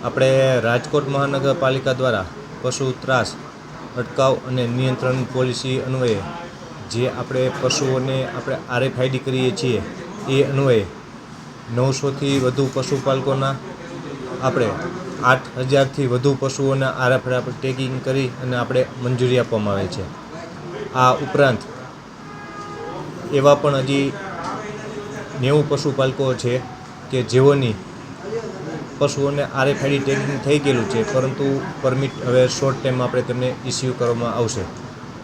આપણે રાજકોટ મહાનગરપાલિકા દ્વારા પશુ ત્રાસ, અટકાવ અને નિયંત્રણ પોલિસી અન્વયે જે આપણે પશુઓને આપણે આરએફઆઈડી કરીએ છીએ, એ અન્વયે નવસોથી વધુ પશુપાલકોના આપણે આઠ હજારથી વધુ પશુઓના આરએફઆઈ આપણે ટેગિંગ કરી અને આપણે મંજૂરી આપવામાં આવે છે. આ ઉપરાંત એવા પણ હજી નેવું પશુપાલકો છે કે જેઓની પશુઓને આરએફઆઈડી ટેગિંગ થઈ ગયેલું છે, પરંતુ પરમિટ હવે શોર્ટ ટાઈમ આપણે તેમને ઇસ્યુ કરવામાં આવશે.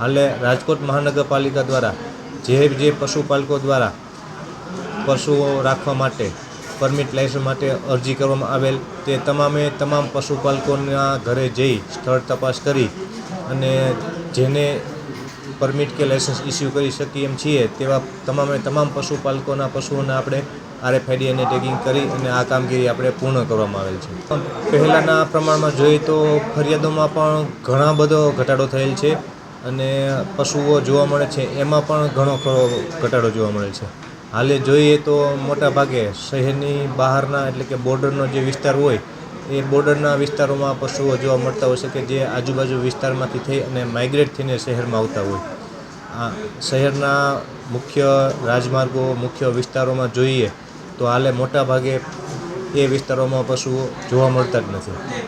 હાલે રાજકોટ મહાનગરપાલિકા દ્વારા, જે જે પશુપાલકો દ્વારા પશુઓ રાખવા માટે પરમિટ લાયસન્સ માટે અરજી કરવામાં આવેલ, તે તમામે તમામ પશુપાલકોના ઘરે જઈ સ્થળ તપાસ કરી અને જેને પરમિટ કે લાયસન્સ ઇસ્યુ કરી શકીએ એમ છીએ, તેવા તમામે તમામ પશુપાલકોના પશુઓને આપણે આરએફઆઈડી અને ટેગિંગ કરી અને આ કામગીરી આપણે પૂર્ણ કરવામાં આવેલ છે. પહેલાંના પ્રમાણમાં જોઈએ તો ફરિયાદોમાં પણ ઘણા બધો ઘટાડો થયેલ છે અને પશુઓ જોવા મળે છે, એમાં પણ ઘણો ખરો ઘટાડો જોવા મળે છે. હાલે જોઈએ તો મોટા ભાગે શહેરની બહારના એટલે કે બોર્ડરનો જે વિસ્તાર હોય એ બોર્ડરના વિસ્તારોમાં પશુઓ જોવા મળતા હોય છે કે જે આજુબાજુ વિસ્તારમાંથી થઈ અને માઇગ્રેટ થઈને શહેરમાં આવતા હોય. આ શહેરના મુખ્ય રાજમાર્ગો, મુખ્ય વિસ્તારોમાં જોઈએ તો હાલે મોટા ભાગે એ વિસ્તારોમાં પશુઓ જોવા મળતા જ નથી.